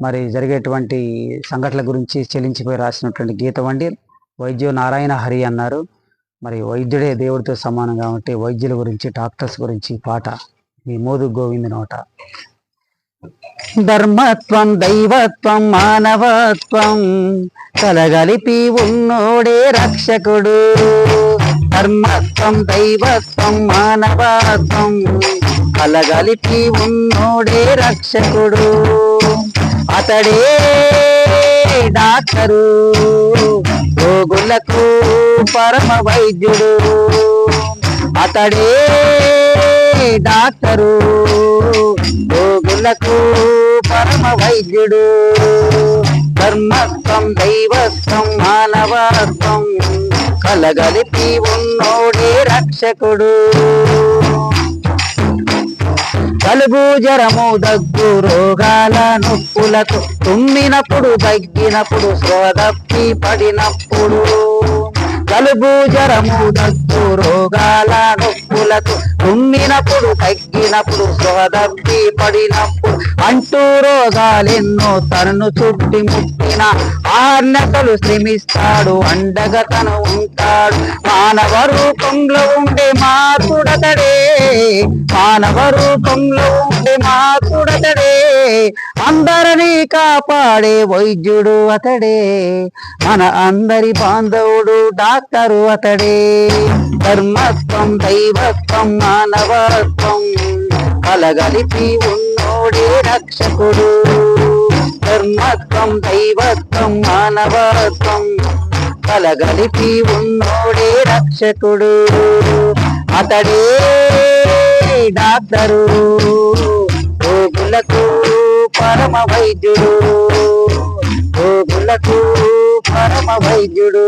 మరి జరిగేటువంటి సంఘటనల గురించి చెల్లించిపోయి రాసినటువంటి గీతం అండి వైద్యు నారాయణ హరి అన్నారు. మరి వైద్యుడే దేవుడితో సమానం కాబట్టి వైద్యుల గురించి డాక్టర్స్ గురించి పాట మీ మోదు గోవింద్ నోట. ధర్మత్వం దైవత్వం మానవత్వం కలగలిపి ఉన్నోడే రక్షకుడు. ధర్మత్వం దైవత్వం మానవత్వం కలగలిపి ఉన్నోడే రక్షకుడు. అతడే డాక్టరు. రోగులకు పరమ వైద్యుడు. అతడే డాక్టరు. రోగులకు పరమ వైద్యుడు. ధర్మత్వం దైవత్వం మానవత్వం కలగలిపి ఉన్నోడే రక్షకుడు. జలుబు జ్వరము దగ్గు రోగాల నొప్పులకు తుమ్మినప్పుడు దగ్గినప్పుడు శ్రోదప్పి పడినప్పుడు. జలుబు జ్వరము దగ్గు రోగాల నొప్పులకు తుమ్మినప్పుడు తగ్గినప్పుడు శ్రోదప్పి పడినప్పుడు అంటూ రోగాలెన్నో తనను చుట్టి ముట్టిన ఆర్నకలు శ్రమిస్తాడు అండగా తను ఉంటాడు. మానవ రూపంలో ఉండే మాతుడతడే మానవ రూపంలో ఉండే మాతుడతడే అందరినీ కాపాడే వైద్యుడు అతడే. మన అందరి బాంధవుడు డాక్టరు అతడే. ధర్మత్వం దైవత్వం మానవత్వం కలగలిపి ఉన్నోడే రక్షకుడు. ధర్మత్వం దైవత్వం మానవత్వం కలగలిపి ఉన్నోడే రక్షకుడు. అతడే. డాక్టరు. రోగులకు పరమ వైద్యుడు. రోగులకు పరమ వైద్యుడు.